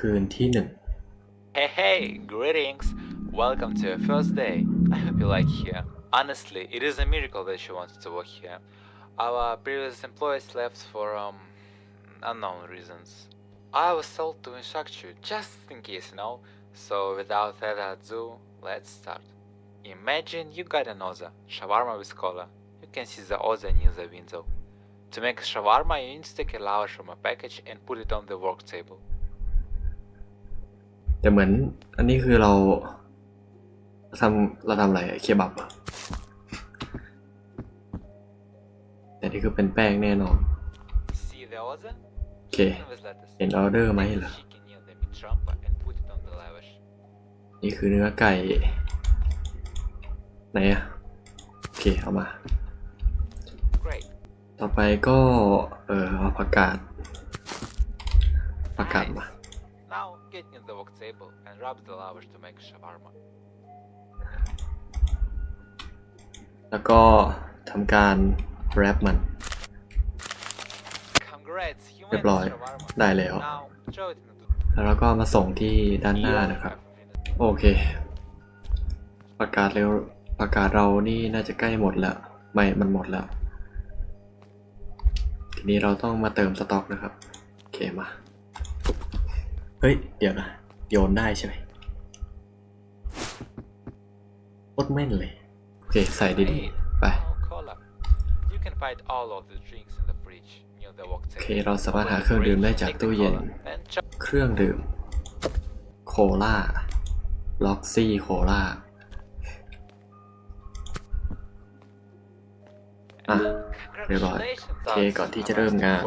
คืนที่หนึ่ง Hey hey, greetings! Welcome to your first day. I hope you like here. Honestly, it is a miracle that you wanted to work here. Our previous employees left for um unknown reasons. I was told to instruct you just in case, you know. So without further ado, let's start. Imagine you got an oza, shawarma with cola. You can see the oza near the window. To make a shawarma, you need to take a lavash from a package and put it on the work table. แต่เหมือนอันนี้คือเราทำเราทำอะไรเคบับอะแต่นี่คือเป็นแป้งแน่นอน โอเค เห็นออเดอร์ไหมเหรอ นี่คือเนื้อไก่ ไหนอะโอเค เอามา ต่อไปก็ เออเอาผักกาดผักกาดมา get near the work table and rub the lavash to make shawarma. แล้วก็ทำการแรปมัน Congrats, you เรีย made บร้อย the shawarma. ได้แล้ว Now throw it into แล้วเราก็มาส่งที่ด้านห the น้า You only นะครับ have minutes. โอเค ประกาศเร็วประกาศเรานี่น่าจะใกล้หมดแล้ว ไม่มันหมดแล้ว ทีนี้เราต้องมาเติมสต็อกนะครับ โอเคมา เฮ้ย เดี๋ยวนะ โยนได้ใช่ไหมโคตรแม่นเลย โอเค ใส่ดี Great. ๆไป Now cola. You can find all of the drinks in the fridge near the work โอเค table. เราสามารถหา Open เครื่องดื่ม the ได้ fridge, จาก take the ตู้เย็น cola, and chop เครื่องดื่ม โคลาล็อกซี่โคลาอะเรียบร้อย Congratulations, โอเค Alex. ก่อนที่จะเริ่มงาน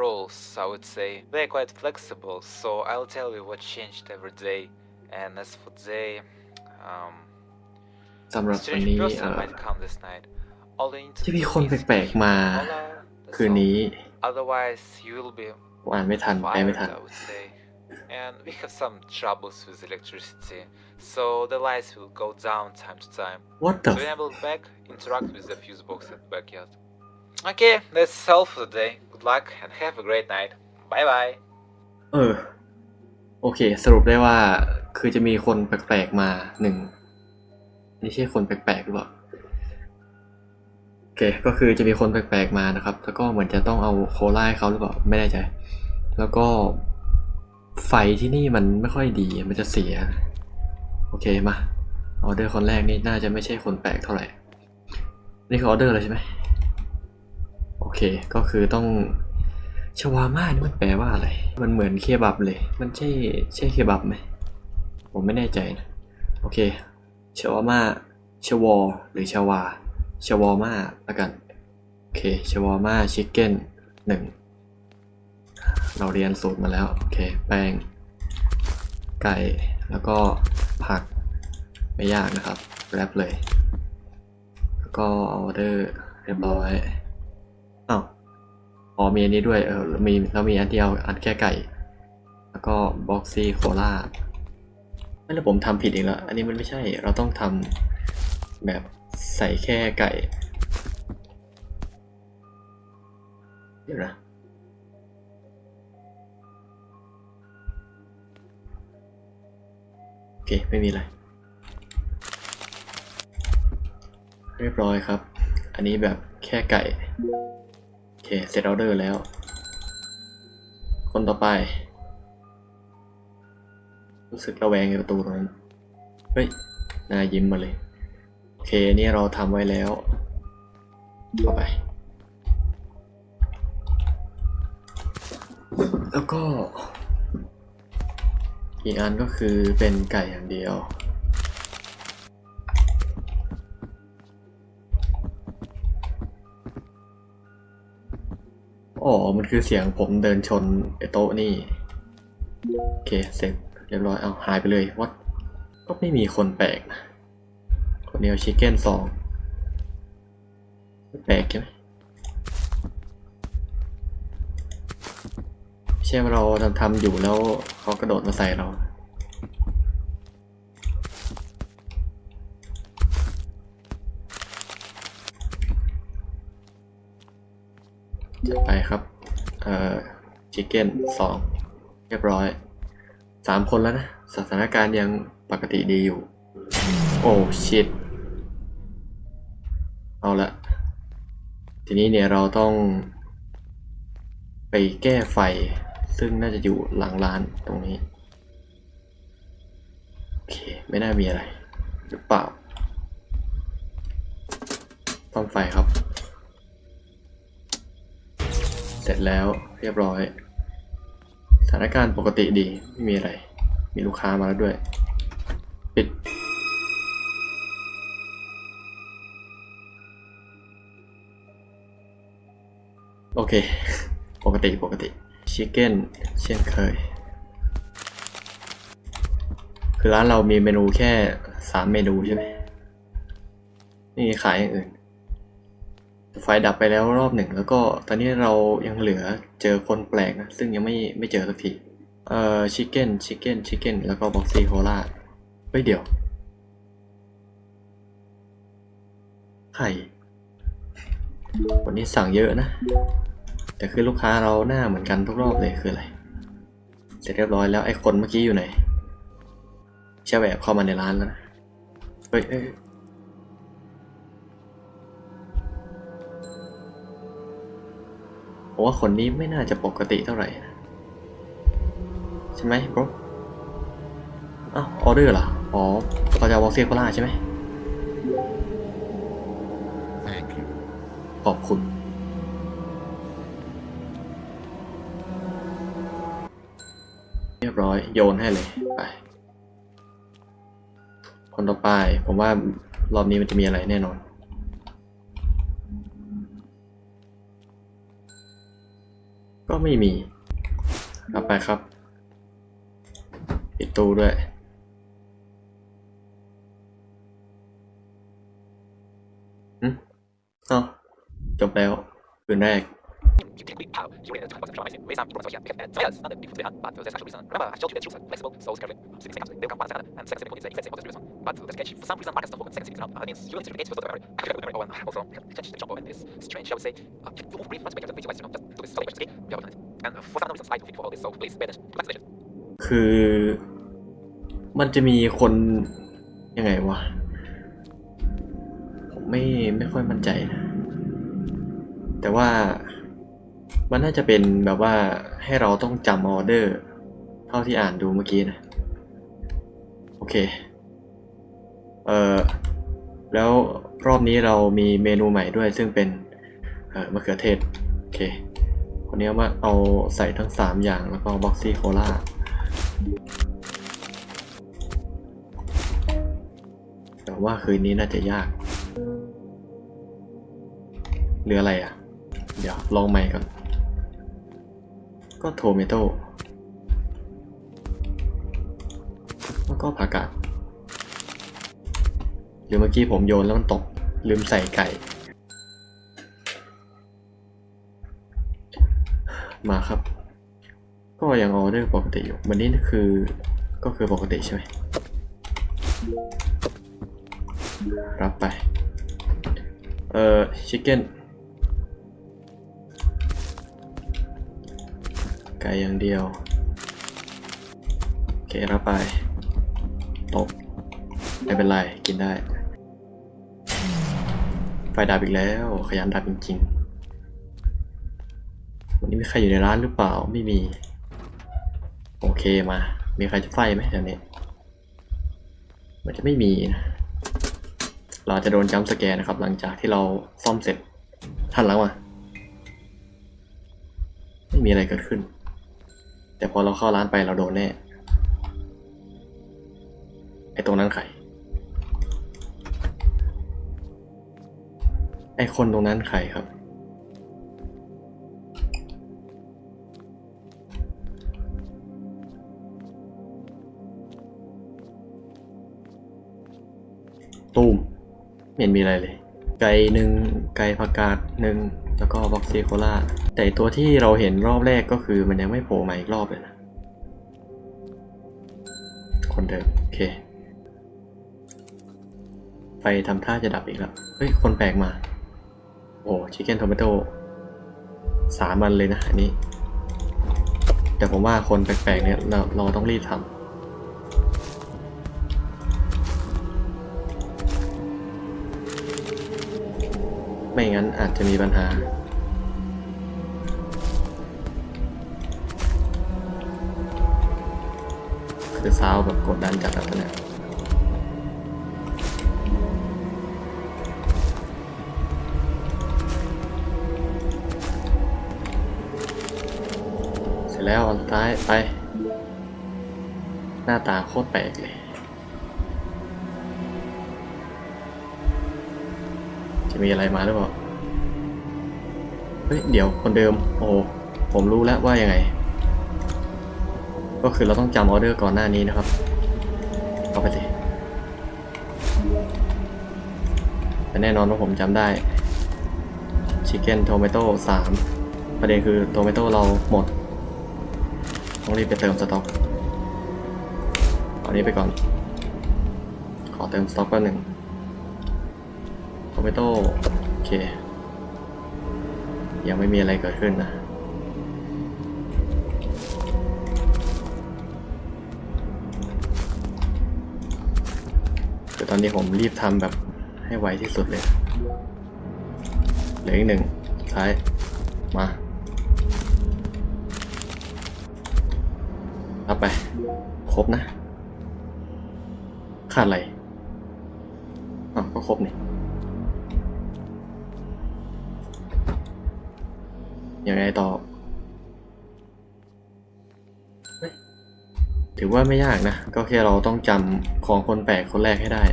rules, I would say they're quite flexible. So I'll tell you what changed every day. And as for today, um, สำหรับ a วัน strange นี้ person เอ่อ might come this night. All you need to จะมี do คน is แปลก keep ๆมา cola, that's คืน all. นี้ Otherwise, you will be อ่านไม่ทันแปลไม่ fired, ทัน I would say. And we have some troubles with electricity, so the lights will go down time to time. What the To enable it back, interact with the fuse box at the backyard. Okay, that's all for today. Good luck and have a great night. Bye bye. เออ โอเค สรุปได้ว่า คือจะมีคนแปลกๆมาหนึ่งไม่ใช่คนแปลกๆหรือเปล่าโอเค ก็คือจะมีคนแปลกๆมานะครับ แล้วก็เหมือนจะต้องเอาโคลาให้เขาหรือเปล่า ไม่แน่ใจ แล้วก็ไฟที่นี่มันไม่ค่อยดี มันจะเสีย โอเค มา ออเดอร์คนแรกนี่น่าจะไม่ใช่คนแปลกเท่าไหร่ นี่คือออเดอร์อะไรใช่ไหม เค ก็คือต้องชวาม่านี่มันแปลว่าอะไร มันเหมือนเคบับเลย มันใช่ใช่เคบับไหม ผมไม่แน่ใจนะ โอเค ชวาม่า ชวอ หรือชวา ชวอม่าละกัน โอเค ชวาม่าชิคเก้นหนึ่ง เราเรียนสูตรมาแล้ว โอเค แป้ง ไก่ แล้วก็ผัก ไม่ยากนะครับ แรปเลย แล้วก็ออเดอร์เรียบร้อย อ้าวอ๋อมีอันนี้ด้วยเออมีแล้วมีอันเดียวอันแค่ไก่ แล้วก็บ็อกซี่โคลาไม่แล้วผมทำผิดอีกแล้ว อันนี้มันไม่ใช่เราต้องทำแบบใส่แค่ไก่ เดี๋ยวนะโอเค ไม่มีอะไร เรียบร้อยครับ อันนี้แบบแค่ไก่ เคเสร็จออเดอร์แล้ว คนต่อไป รู้สึกระแวงในประตูตรงนั้น เฮ้ยนายิ้มมาเลย โอเค นี่เราทำไว้แล้ว เข้าไป แล้วก็ อีกอันก็คือเป็นไก่อย่างเดียว อ๋อ มันคือเสียงผมเดินชนไอ้โต๊ะนี่ โอเค เสร็จเรียบร้อย เอาหายไปเลยวัดก็ไม่มีคนแปลกนะคนเดียวชิคเก้นสองแปลกใช่ไหมไม่ใช่ว่าเราทำทำอยู่แล้วเขากระโดดมาใส่เรา จัดไปครับ เอ่อชิคเก้นสองเรียบร้อยสามคนแล้วนะ สถานการณ์ยังปกติดีอยู่ โอ้ชิตเอาละทีนี้เนี่ยเราต้อง ไปแก้ไฟ ซึ่งน่าจะอยู่หลังร้านตรงนี้ โอเค ไม่น่ามีอะไร หรือเปล่าต้อมไฟครับ เสร็จแล้วเรียบร้อย สถานการณ์ปกติดี ไม่มีอะไร มีลูกค้ามาแล้วด้วย ปิด โอเค ปกติปกติชิคเก้นเช่นเคย คือร้านเรามีเมนูแค่สามเมนูใช่ไหมไม่มีขายอย่างอื่น ไฟดับไปแล้วรอบหนึ่ง แล้วก็ตอนนี้เรายังเหลือเจอคนแปลกนะ ซึ่งยังไม่ไม่เจอสักที เอ่อชิคเก้นชิคเก้นชิคเก้นแล้วก็บ็อกซี่โคลาเฮ้ยเดี๋ยว ไข่ วันนี้สั่งเยอะนะ แต่คือลูกค้าเราหน้าเหมือนกันทุกรอบเลยคืออะไร เสร็จเรียบร้อยแล้วไอ้คนเมื่อกี้อยู่ไหนเชื่อแบบเข้ามาในร้านแล้วนะ เฮ้ย ผมว่าคนนี้ไม่น่าจะปกติเท่าไหร่นะใช่ไหมบรอ้าวออเดอร์เหรออ๋อเราจะเอาวอลเซียโคล่าใช่ไหม Thank you. ขอบคุณ เรียบร้อยโยนให้เลยไปคนต่อไป ผมว่ารอบนี้มันจะมีอะไรแน่นอน ก็ไม่มีรับไปครับ ปิดตู้ด้วย อืมเอ้าจบแล้วคืนแรก You take big power. You wait a time for the Raise some people here. Because that's not the difference behind, but there's actual reason. Remember, I told you that shoes are flexible, so carefully. Six seconds, they'll come one second, and second second is the effect of the reason. But the sketch, for some reason, Marcus don't focus second second. That means you need to relate to the memory. Oh, and also, change the jump and this strange, I would say. Uh, you move brief much better than visualize, you know, just do this slowly, okay? You have a And for some reasons, I don't fit for all this, so please, bear relaxation. คือมันจะมีคนยังไงวะผมไม่ไม่ค่อยมั่นใจนะแต่ว่า มันน่าจะเป็นแบบว่าให้เราต้องจำออเดอร์ เท่าที่อ่านดูเมื่อกี้นะ โอเค เอ่อ แล้วรอบนี้เรามีเมนูใหม่ด้วยซึ่งเป็นเอ่อมะเขือเทศ โอเค คนนี้มาเอาใส่ทั้ง 3 อย่างแล้วก็บ็อกซี่โคลาแต่ว่าคืนนี้น่าจะยาก เหลืออะไรอะ เดี๋ยวลองใหม่ก่อน ก็โทเมโต้แล้วก็ผักกาดหรือเมื่อกี้ผมโยนแล้วมันตก ลืมใส่ไก่ มาครับ ก็ยังออเดอร์ปกติอยู่วันนี้คือก็คือปกติใช่ไหมรับไป เอ่อชิคเก้น ไก่อย่างเดียว โอเครับไปตกไม่เป็นไร กินได้ ไฟดับอีกแล้ว ขยันดับจริงๆ วันนี้มีใครอยู่ในร้านหรือเปล่า ไม่มี โอเคมา มีใครจะไฟไหมแถวนี้ มันจะไม่มีนะเราจะโดนจัมสแกนนะครับ หลังจากที่เราซ่อมเสร็จทันแล้วอะไม่มีอะไรเกิดขึ้น แต่พอเราเข้าร้านไปเราโดนแน่ ไอ้ตรงนั้นใคร ไอ้คนตรงนั้นใครครับ ตูมไม่เห็นมีอะไรเลย ไก่หนึ่งไก่ผักกาดหนึ่งแล้วก็บ็อกซีโคล่าแต่ตัวที่เราเห็นรอบแรกก็คือมันยังไม่โผล่มาอีกรอบเลยนะ คนเดิมโอเค ไฟทำท่าจะดับอีกแล้ว เฮ้ย คนแปลกมา โอ้ชิคเก้นทอมเมโต้สามันเลยนะอันนี้ แต่ผมว่าคนแปลกๆเนี่ยเราเราต้องรีบทำ ไม่งั้นอาจจะมีปัญหา คือซาวแบบกดดันจัดแล้วตอนเนี้ยเสร็จแล้วอันท้ายไป หน้าตาโคตรแปลกเลย จะมีอะไรมาหรือเปล่า เฮ้ย เดี๋ยวคนเดิม โอ้ผมรู้แล้วว่ายังไง ก็คือเราต้องจำออเดอร์ก่อนหน้านี้นะครับเอาไปสิแต่แน่นอนว่าผมจำได้ชิคเก้นโทเมโต้สามประเด็นคือโทเมโต้เราหมด ต้องรีบไปเติมสต็อกเอานี้ไปก่อน ขอเติมสต็อกแป๊บหนึ่ง เมโต้โอเค ยังไม่มีอะไรเกิดขึ้นนะคือตอนนี้ผมรีบทำแบบให้ไวที่สุดเลยเหลืออีกหนึ่งท้าย มารับไป ครบนะ ขาดอะไร อะก็ครบนี่ ยังไงต่อเฮ้ยถือว่าไม่ยากนะ ก็แค่เราต้องจำของคนแปลกคนแรกให้ได้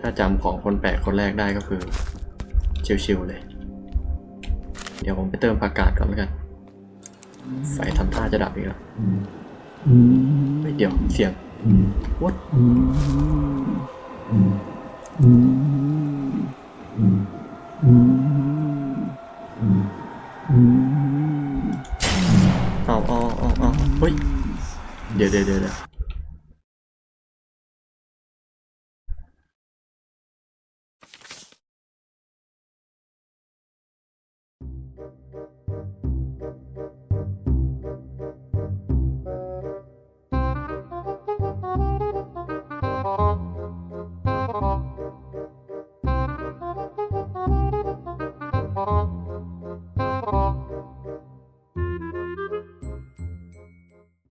ถ้าจำของคนแปลกคนแรกได้ก็คือ ชิวๆเลย เดี๋ยวผมไปเติมผักกาดก่อนแล้วกัน ไฟทำท่าจะดับอีกแล้วเฮ้ยเดี๋ยวเสียง what เอา ฮ้ย เดี๋ยวเดี๋ยวเดี๋ยวเดี๋ยว